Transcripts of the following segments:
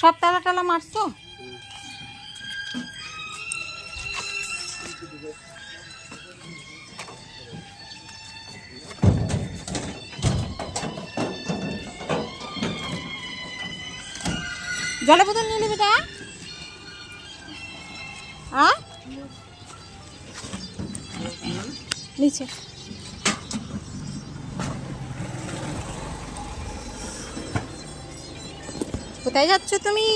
সব তালা টালা মারছো? জলে বোতল নিয়ে নেবে তা নিচে। কোথায় যাচ্ছ তুমি?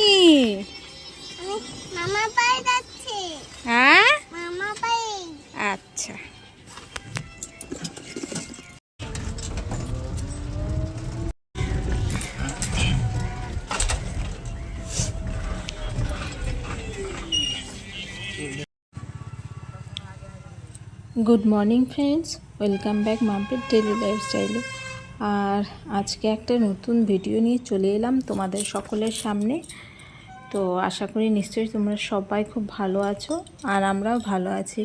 মামা পায়ে যাচ্ছি। হ্যাঁ? মামা আচ্ছা। Good morning friends welcome back মাম্পির daily লাইফস্টাইলে আর আজকে একটা নতুন ভিডিও নিয়ে চলে এলাম তোমাদের সকলের সামনে। তো আশা করি নিশ্চয়ই তোমরা সবাই খুব ভালো আছো আর আমরাও ভালো আছি।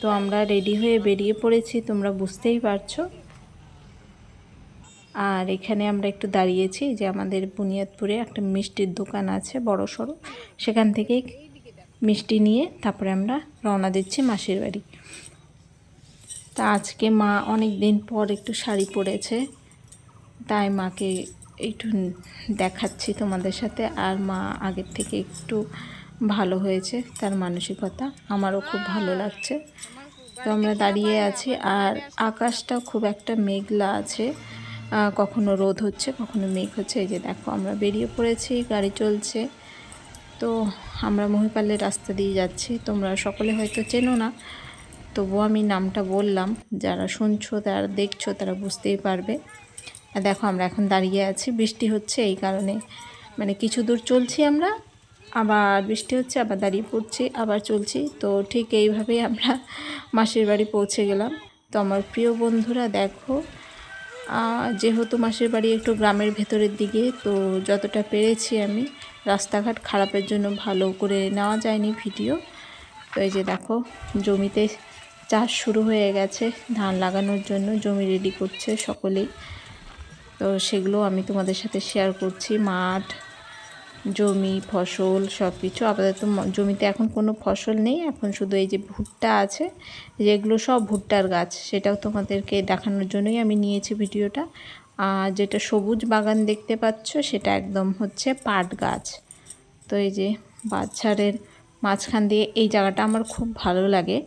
তো আমরা রেডি হয়ে বেরিয়ে পড়েছি, তোমরা বুঝতেই পারছ। আর এখানে আমরা একটু দাঁড়িয়েছি যে আমাদের বুনিয়াদপুরে একটা মিষ্টির দোকান আছে বড় সড়ো। সেখান থেকে মিষ্টি নিয়ে তারপরে আমরা রওনা দিচ্ছি মাসির বাড়ি। তা আজকে মা অনেক দিন পর একটু শাড়ি পরেছে। তাই মাকে একটু দেখাচ্ছি তোমাদের সাথে। আর মা আগের থেকে একটু ভালো হয়েছে, তার মানসিকতা আমারও খুব ভালো লাগছে। তো আমরা দাঁড়িয়ে আছি, আর আকাশটা খুব একটা মেঘলা আছে কখনো রোদ হচ্ছে, কখনো মেঘ হচ্ছে। এই যে দেখো, আমরা বেরিয়ে পড়েছি, গাড়ি চলছে। তো আমরা মহিপালের রাস্তা দিয়ে যাচ্ছি। তোমরা সকলে হয়তো চেনো না, তবুও আমি নামটা বললাম। যারা শুনছো, তারা দেখছ, তারা বুঝতেই পারবে। দেখো আমরা এখন দাঁড়িয়ে আছি, বৃষ্টি হচ্ছে এই কারণে। মানে কিছু দূর চলছি আমরা, আবার বৃষ্টি হচ্ছে, আবার দাঁড়িয়ে পড়ছি, আবার চলছি। তো ঠিক এইভাবেই আমরা মাসির বাড়ি পৌঁছে গেলাম। তো আমার প্রিয় বন্ধুরা দেখো যেহেতু মাসির বাড়ি একটু গ্রামের ভেতরের দিকে, তো যতটা পেরেছি আমি, রাস্তাঘাট খারাপের জন্য ভালো করে নেওয়া যায়নি ভিডিও। তো এই যে দেখো, জমিতে চাষ শুরু হয়ে গেছে, ধান লাগানোর জন্য জমি রেডি করছে সকলেই। তো সেগুলো আমি তোমাদের সাথে শেয়ার করছি। মাঠ, জমি, ফসল সব কিছু আপাতত জমিতে এখন কোনো ফসল নেই। এখন শুধু এই যে ভুট্টা আছে, যেগুলো সব ভুট্টার গাছ, সেটাও তোমাদেরকে দেখানোর জন্যই আমি নিয়েছি ভিডিওটা। আর যেটা সবুজ বাগান দেখতে পাচ্ছ, সেটা একদম হচ্ছে পাট গাছ। তো এই যে বাচ্চারের মাঝখান দিয়ে এই জায়গাটা আমার খুব ভালো লাগে।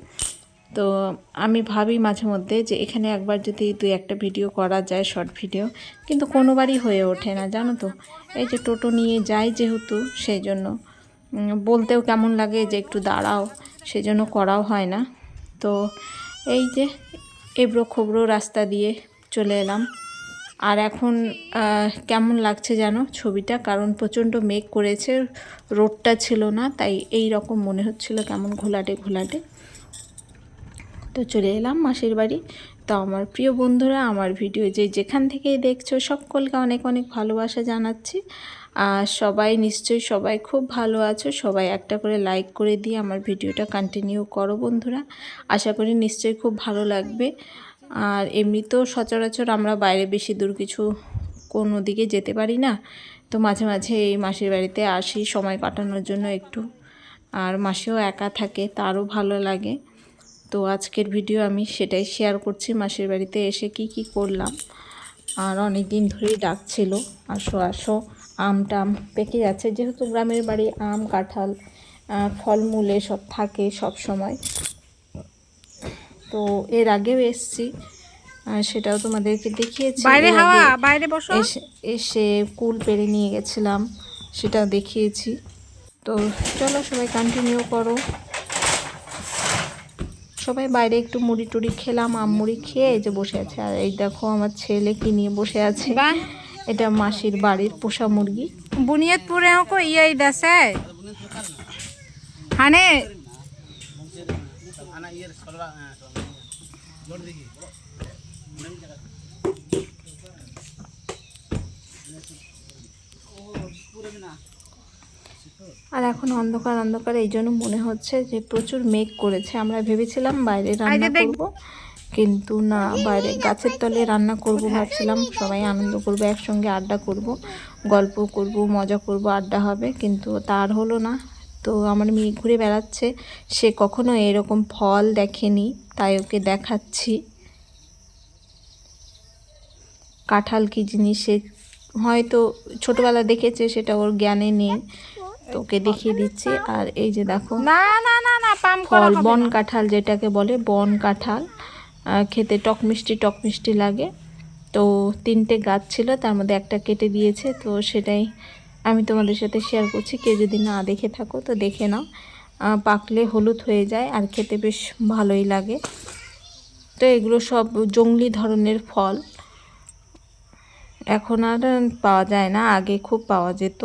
তো আমি ভাবি মাঝে মধ্যে যে এখানে একবার যদি দুই একটা ভিডিও করা যায় শর্ট ভিডিও কিন্তু কোনোবারই হয়ে ওঠে না, জানো তো? এই যে টোটো নিয়ে যাই যেহেতু, সেই জন্য। বলতেও কেমন লাগে যে একটু দাঁড়াও, সেই জন্য করাও হয় না। তো এই যে এবড়ো খবড়ো রাস্তা দিয়ে চলে এলাম। আর এখন কেমন লাগছে জানো ছবিটা? কারণ প্রচণ্ড মেঘ করেছে রোডটা ছিল না, তাই এই রকম মনে হচ্ছিল কেমন ঘোলাটে ঘোলাটে। তো চলে এলাম মাসির বাড়ি। তো আমার প্রিয় বন্ধুরা, আমার ভিডিও যে যেখান থেকেই দেখছ, সকলকে অনেক অনেক ভালোবাসা জানাচ্ছি। আর সবাই নিশ্চয়ই সবাই খুব ভালো আছো। সবাই একটা করে লাইক করে দিয়ে আমার ভিডিওটা কন্টিনিউ করো বন্ধুরা। আশা করি নিশ্চয়ই খুব ভালো লাগবে। আর এমনিতেও সচরাচর আমরা বাইরে বেশি দূর কিছু কোনো দিকে যেতে পারি না। তো মাঝে মাঝে এই মাসির বাড়িতে আসি সময় কাটানোর জন্য একটু। আর মাসিও একা থাকে, তারও ভালো লাগে। তো আজকের ভিডিও আমি সেটাই শেয়ার করছি মাসির বাড়িতে এসে কি কি করলাম। আর অনেক দিন ধরেই ডাকছিল আসো আসো আম টাম পেকে যাচ্ছে। যেহেতু গ্রামের বাড়ি আম কাঁঠাল ফলমূল এসব থাকে সব সময়। তো এর আগেও এসছি সেটাও তোমাদেরকে দেখিয়েছি। বাইরে হাওয়া। বাইরে বসো। এসে এসে কুল পেরে নিয়ে গেছিলাম সেটাও দেখিয়েছি। তো চলো সবাই কন্টিনিউ করো। সবাই বাইরে একটু মুড়ি টুড়ি খেলাম আম মুড়ি খেয়ে এই যে বসে আছে। আর এই দেখো আমার ছেলে কি নিয়ে বসে আছে। এটা মাসির বাড়ির পোষা মুরগি। বুনিয়াদপুরে কো ইয়াই দেশে। হানে। আর এখন অন্ধকার অন্ধকার এই জন্য মনে হচ্ছে যে প্রচুর মেঘ করেছে। আমরা ভেবেছিলাম বাইরে রান্না করব কিন্তু না বাইরে গাছের তলে রান্না করব ভাবছিলাম। সবাই আনন্দ করব একসঙ্গে আড্ডা করব গল্প করব মজা করব আড্ডা হবে কিন্তু তার হলো না। তো আমার মেয়ে ঘুরে বেড়াচ্ছে। সে কখনো এরকম ফল দেখেনি তাই ওকে দেখাচ্ছি। কাঁঠাল কি জিনিস সে হয়তো ছোটোবেলা দেখেছে সেটা ওর জ্ঞানে নেই। তো ওকে দেখিয়ে দিচ্ছি। আর এই যে দেখো না না না না পাম ফল বন কাঁঠাল যেটাকে বলে বন কাঁঠাল। খেতে টক মিষ্টি টক মিষ্টি লাগে। তো তিনটে গাছ ছিল তার মধ্যে একটা কেটে দিয়েছে। তো সেটাই আমি তোমাদের সাথে শেয়ার করছি। কেউ যদি না দেখে থাকো তো দেখে নাও। পাকলে হলুদ হয়ে যায় আর খেতে বেশ ভালোই লাগে। তো এগুলো সব জঙ্গলি ধরনের ফল। এখন আর পাওয়া যায় না আগে খুব পাওয়া যেত।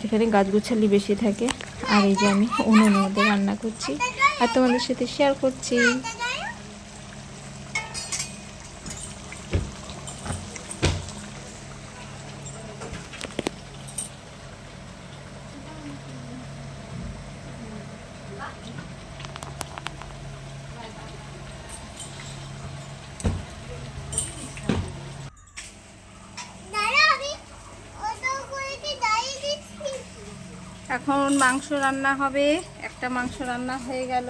যেখানে গাছগুছালি বেশি থাকে, আর এই যে আমি উনুনের মধ্যে রান্না করছি। আর তোমাদের সাথে শেয়ার করছি দাঁড়া আমি অটো করে কি দাঁড়িয়ে দিচ্ছি এখন মাংস রান্না হবে। একটা মাংস রান্না হয়ে গেল।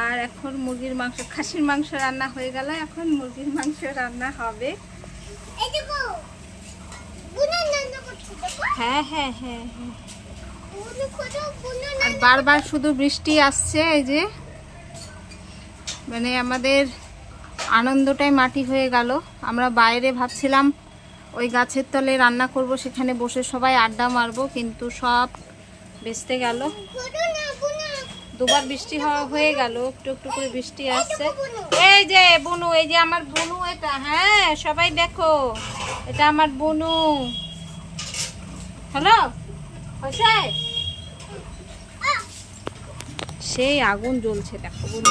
আর এখন মুরগির মাংস খাসির মাংস রান্না হয়ে গেল। এখন মুরগির মাংস রান্না হবে। হ্যাঁ হ্যাঁ হ্যাঁ হ্যাঁ। আর বারবার শুধু বৃষ্টি আসছে এই যে। মানে আমাদের আনন্দটাই মাটি হয়ে গেল। আমরা বাইরে ভাবছিলাম ওই গাছের তলে রান্না করব, সেখানে বসে সবাই আড্ডা মারবো, কিন্তু সব বেচতে গেল। দুবার বৃষ্টি হওয়া হয়ে গেল, একটু একটু করে বৃষ্টি আসছে। এই যে বনু, এই যে আমার বনু এটা হ্যাঁ সবাই দেখো, এটা আমার বনু। হ্যালো সেই আগুন জ্বলছে, দেখো বুনু।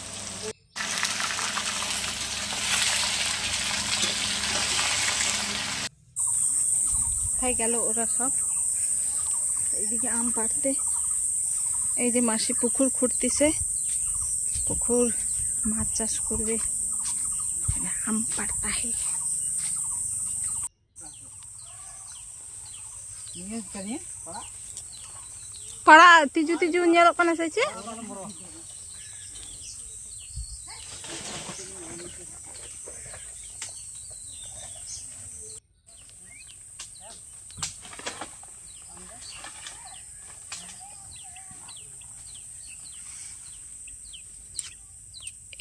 কোথায় গেল ওরা সব? এইদিকে আম পাড়তে। এই যে মাসি পুকুর খুঁড়তিছে। পুকুর মাছ চাষ করবে। আম পাড়তা হে। পড়া? তিজু তিজু kana saja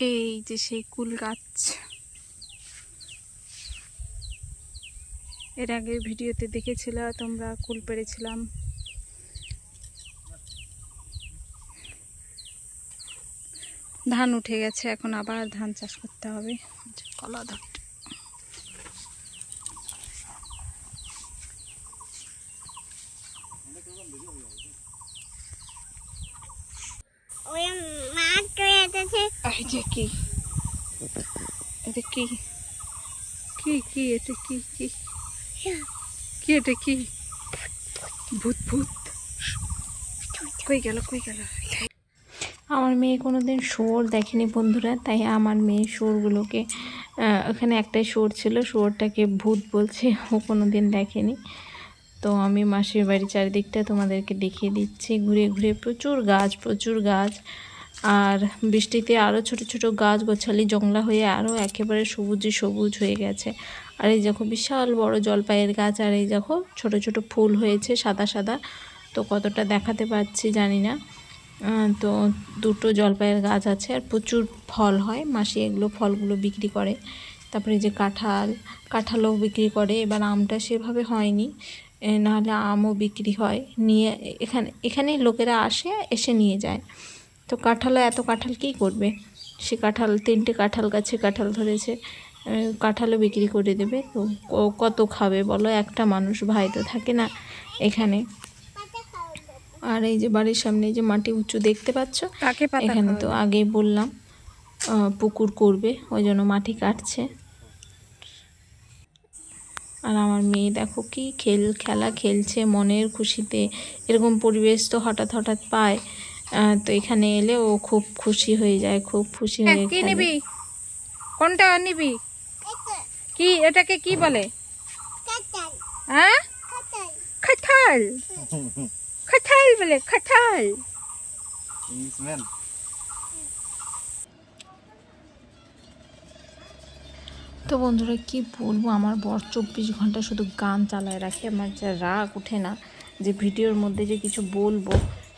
এই যে সেই কুল গাছ। এর আগে ভিডিওতে দেখেছিল, তোমরা কুল পেরেছিলাম। ধান উঠে গেছে, এখন আবার ধান চাষ করতে হবে। কলা ধান ওই মাছ চলে যে কি? এটা কি? কি কি এটা কি কি? কি এটা কি? ভূত ভূত। কই গেল কই গেল? আমার মেয়ে কোনো দিন শোর দেখেনি বন্ধুরা তাই আমার মেয়ে শোরগুলোকে আহ, ওখানে একটাই শোর ছিল শোরটাকে ভূত বলছে ও কোনো দিন দেখেনি। তো আমি মাসির বাড়ির চারিদিকটা তোমাদেরকে দেখিয়ে দিচ্ছি ঘুরে ঘুরে প্রচুর গাছ প্রচুর গাছ। আর বৃষ্টিতে আরও ছোট ছোট গাছ গোছালি জংলা হয়ে আরও একেবারে সবুজে সবুজ হয়ে গেছে। আর এই দেখো বিশাল বড় জলপাইয়ের গাছ, আর এই দেখো ছোট ছোট ফুল হয়েছে সাদা সাদা। তো কতটা দেখাতে পারছি জানি না। তো দুটো জলপাইয়ের গাছ আছে, আর প্রচুর ফল হয়। মাসি এগুলো ফলগুলো বিক্রি করে। তারপরে যে কাঁঠাল, কাঁঠালও বিক্রি করে। এবার আমটা সেভাবে হয়নি। নাহলে আমও বিক্রি হয়। নিয়ে এখানে এখানে লোকেরা আসে, এসে নিয়ে যায়। তো কাঁঠালও এত কাঁঠাল কী করবে? সে কাঁঠাল তিনটে কাঁঠাল গাছে কাঁঠাল ধরেছে কাঁঠালও বিক্রি করে দেবে। তো কত খাবে বলো? একটা মানুষ ভাই তো থাকে না এখানে। আর এই যে বাড়ির সামনে যে মাটি উঁচু দেখতে পাচ্ছ? এখানে তো আগেই বললাম পুকুর করবে ওই জন্য মাটি কাটছে। আর আমার মেয়ে দেখো কি খেল খেলা খেলছে মনের খুশিতে। এরকম পরিবেশ তো হঠাৎ হঠাৎ পায়। তো এখানে এলে ও খুব খুশি হয়ে যায় খুব খুশি হয়ে হ্যাঁ, কি নিবি? কোনটা নিবি? কি এটাকে কি বলে? হ্যাঁ? খাঠাল খাঠাল বলে খাঠাল তো বন্ধুরা কি বলব? আমার বর চব্বিশ ঘণ্টা শুধু গান চালায় রাখে। আমার যা রাগ ওঠে না যে ভিডিওর মধ্যে যে কিছু বলব।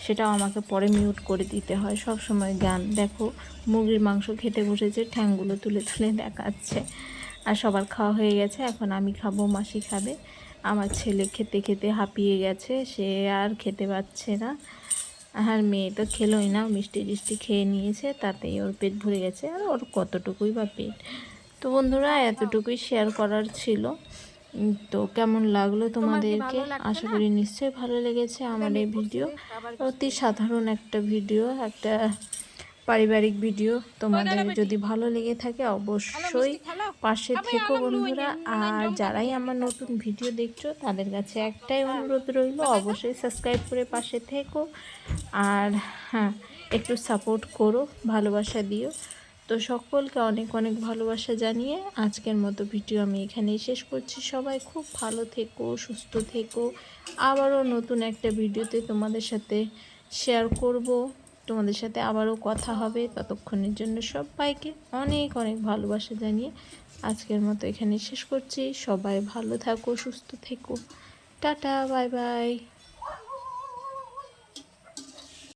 সেটাও আমাকে পরে মিউট করে দিতে হয়। সব সময় গান। দেখো, মুরগির মাংস খেতে বসেছে, ঠ্যাংগুলো তুলে তুলে দেখাচ্ছে। আর সবার খাওয়া হয়ে গেছে, এখন আমি খাব, মাসি খাবে। আমার ছেলে খেতে খেতে হাঁপিয়ে গেছে, সে আর খেতে পাচ্ছে না। আর মেয়ে তো খেলোই না, মিষ্টি টিষ্টি খেয়ে নিয়েছে, তাতেই ওর পেট ভরে গেছে। আর ওর কতটুকুই বা পেট? তো বন্ধুরা, এতটুকুই শেয়ার করার ছিল। তো কেমন লাগল তোমাদেরকে? আশা করি নিশ্চয়ই ভালো লেগেছে আমার এই ভিডিও। অতি সাধারণ একটা ভিডিও একটা পারিবারিক ভিডিও। তোমাদের যদি ভালো লেগে থাকে অবশ্যই পাশে থেকো বন্ধুরা। আর যারাই আমার নতুন ভিডিও দেখছ তাদের কাছে একটাই অনুরোধ রইল অবশ্যই সাবস্ক্রাইব করে পাশে থেকো। আর হ্যাঁ একটু সাপোর্ট করো ভালোবাসা দিও। তো সকলকে অনেক অনেক ভালোবাসা জানিয়ে আজকের মতো ভিডিও আমি এখানেই শেষ করছি। সবাই খুব ভালো থেকো, সুস্থ থেকো। আবারও নতুন একটা ভিডিওতে তোমাদের সাথে শেয়ার করব। তোমাদের সাথে আবারও কথা হবে। ততক্ষণের জন্য সবাইকে অনেক অনেক ভালোবাসা জানিয়ে আজকের মতো এখানে শেষ করছি। সবাই ভালো থাকো, সুস্থ থেকো। Tata, bye bye.